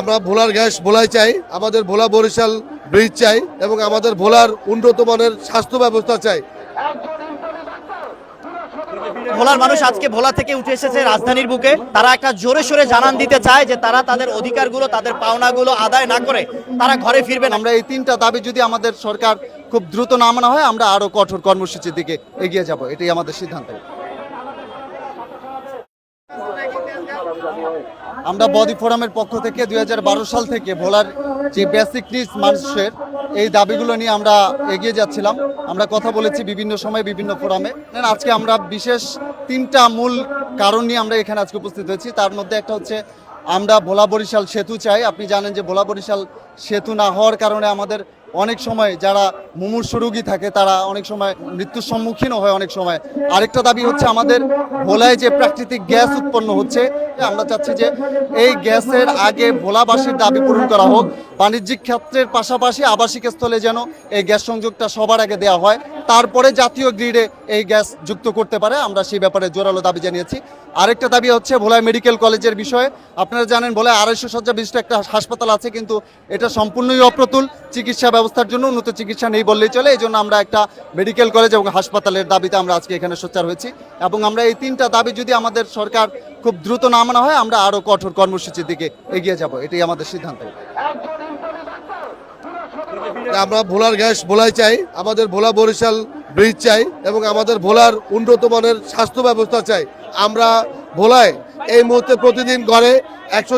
আমরা ভোলার গ্যাস ভোলাই চাই আমাদের ভোলা বরিশাল ব্রিজ চাই এবং আমাদের ভোলার উন্নত মানের স্বাস্থ্য ব্যবস্থা চাই। ভোলার মানুষ আজকে ভোলা থেকে উঠে এসেছে রাজধানীর বুকে। তারা একটা জোরে সোরে জানান দিতে চায় যে তারা তাদের অধিকারগুলো তাদের পাওনাগুলো আদায় না করে তারা ঘরে ফিরবে আমরা এই তিনটা দাবি যদি আমাদের সরকার খুব দ্রুত না মানা হয় আমরা আরও কঠোর কর্মসূচির দিকে এগিয়ে যাব। এটাই আমাদের সিদ্ধান্ত। আমরা বডি ফোরামের পক্ষ থেকে দুই সাল থেকে ভোলার যে বেসিক নিডস মানুষের এই দাবিগুলো নিয়ে আমরা এগিয়ে যাচ্ছিলাম। আমরা কথা বলেছি বিভিন্ন সময় বিভিন্ন ফোরামে। আজকে আমরা বিশেষ তিনটা মূল কারণ নিয়ে আমরা এখানে আজকে উপস্থিত হয়েছি। তার মধ্যে একটা হচ্ছে আমরা ভোলা বরিশাল সেতু চাই। আপনি জানেন যে ভোলা বরিশাল সেতু না হওয়ার কারণে আমাদের অনেক সময় যারা মুমূর্ষ রোগী থাকে, তারা অনেক সময় মৃত্যুর সম্মুখীনও হয় অনেক সময়। আরেকটা দাবি হচ্ছে আমাদের ভোলায় যে প্রাকৃতিক গ্যাস উৎপন্ন হচ্ছে আমরা চাচ্ছি যে এই গ্যাসের আগে ভোলাবাসীর দাবি পূরণ করা হোক। বাণিজ্যিক ক্ষেত্রের পাশাপাশি আবাসিক স্থলে যেন এই গ্যাস সংযোগটা সবার আগে দেওয়া হয়, তারপরে জাতীয় গ্রিডে এই গ্যাস যুক্ত করতে পারে, আমরা সেই ব্যাপারে জোরালো দাবি জানিয়েছি। আরেকটা দাবি হচ্ছে ভোলায় মেডিকেল কলেজের বিষয়ে। আপনারা জানেন, ভোলায় আড়াইশো শয্যা বিশিষ্ট একটা হাসপাতাল আছে, কিন্তু এটা সম্পূর্ণই অপ্রতুল, চিকিৎসা ব্যবস্থার জন্য উন্নত চিকিৎসা নেই বললেই চলে এই জন্য আমরা একটা মেডিকেল কলেজ এবং হাসপাতালের দাবিতে আমরা আজকে এখানে সোচ্চার হয়েছি। এবং আমরা এই তিনটা দাবি যদি আমাদের সরকার খুব দ্রুত না মানা হয়, আমরা আরও কঠোর কর্মসূচির দিকে এগিয়ে যাব। এটাই আমাদের সিদ্ধান্ত। আমরা ভোলার গ্যাস ভোলাই চাই, আমাদের ভোলা বরিশাল ব্রিজ চাই এবং আমাদের ভোলার উন্নত মানের স্বাস্থ্য ব্যবস্থা চাই। আমরা ভোলায় এই মুহূর্তে প্রতিদিন গড়ে একশো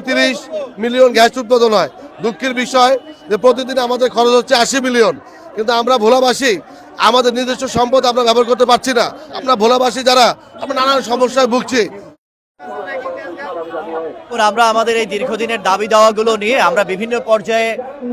মিলিয়ন গ্যাস উৎপাদন হয়। দুঃখের বিষয় যে প্রতিদিন আমাদের খরচ হচ্ছে আশি মিলিয়ন। কিন্তু আমরা ভোলাবাসী, আমাদের নিজস্ব সম্পদ আমরা ব্যবহার করতে পারছি না। আমরা ভোলাবাসী যারা, আমরা নানান সমস্যায় ভুগছি। আমরা আমাদের এই দীর্ঘদিনের দাবি দাওয়াগুলো নিয়ে আমরা বিভিন্ন পর্যায়ে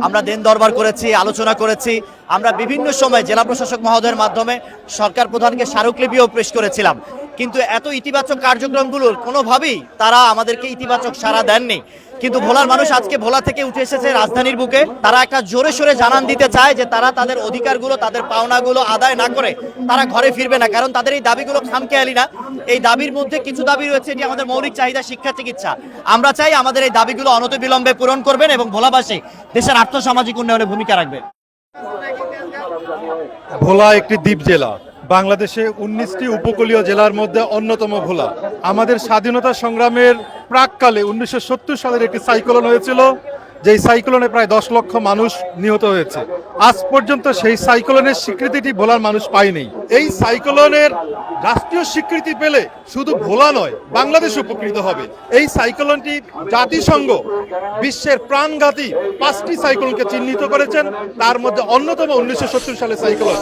আমরা দেন দরবার করেছি, আলোচনা করেছি। আমরা বিভিন্ন সময় জেলা প্রশাসক মহোদয়ের মাধ্যমে সরকার প্রধানকে স্মারকলিপিও পেশ করেছিলাম। কিন্তু এত ইতিবাচক কার্যক্রমগুলোর কোনোভাবেই তারা আমাদেরকে ইতিবাচক সাড়া দেননি। কিন্তু ভোলার মানুষ আজকে ভোলা থেকে উঠে এসেছে রাজধানীর বুকে। তারা একটা জোরে সোরে জানান দিতে চায় যে তারা তাদের অধিকারগুলো, তাদের পাওনাগুলো আদায় না করে তারা ঘরে ফিরবে না। কারণ তাদের এই দাবিগুলো খামখেয়ালি না। এই দাবির মধ্যে কিছু দাবি রয়েছে যে আমাদের মৌলিক চাহিদা শিক্ষা, চিকিৎসা। আমরা চাই আমাদের এই দাবিগুলো অনতিবিলম্বে পূরণ করবেন এবং ভোলাবাসী দেশের আর্থসামাজিক উন্নয়নে ভূমিকা রাখবেন। ভোলা একটি দ্বীপ জেলা। বাংলাদেশে উনিশটি উপকূলীয় জেলার মধ্যে অন্যতম ভোলা। আমাদের স্বাধীনতা সংগ্রামের প্রাককালে উনিশশো সত্তর সালের একটি সাইক্লোন হয়েছিল, যেই সাইক্লোনে প্রায় দশ লক্ষ মানুষ নিহত হয়েছে। আজ পর্যন্ত সেই সাইক্লোনের স্বীকৃতিটি ভোলার মানুষ পায়নি। এই সাইক্লোনের রাষ্ট্রীয় স্বীকৃতি পেলে শুধু ভোলা নয়, বাংলাদেশ উপকৃত হবে। এই সাইক্লোনটি জাতিসংঘ বিশ্বের প্রাণঘাতী পাঁচটি সাইক্লোনকে চিহ্নিত করেছেন। তার মধ্যে অন্যতম উনিশশো সালের সাইক্লোন।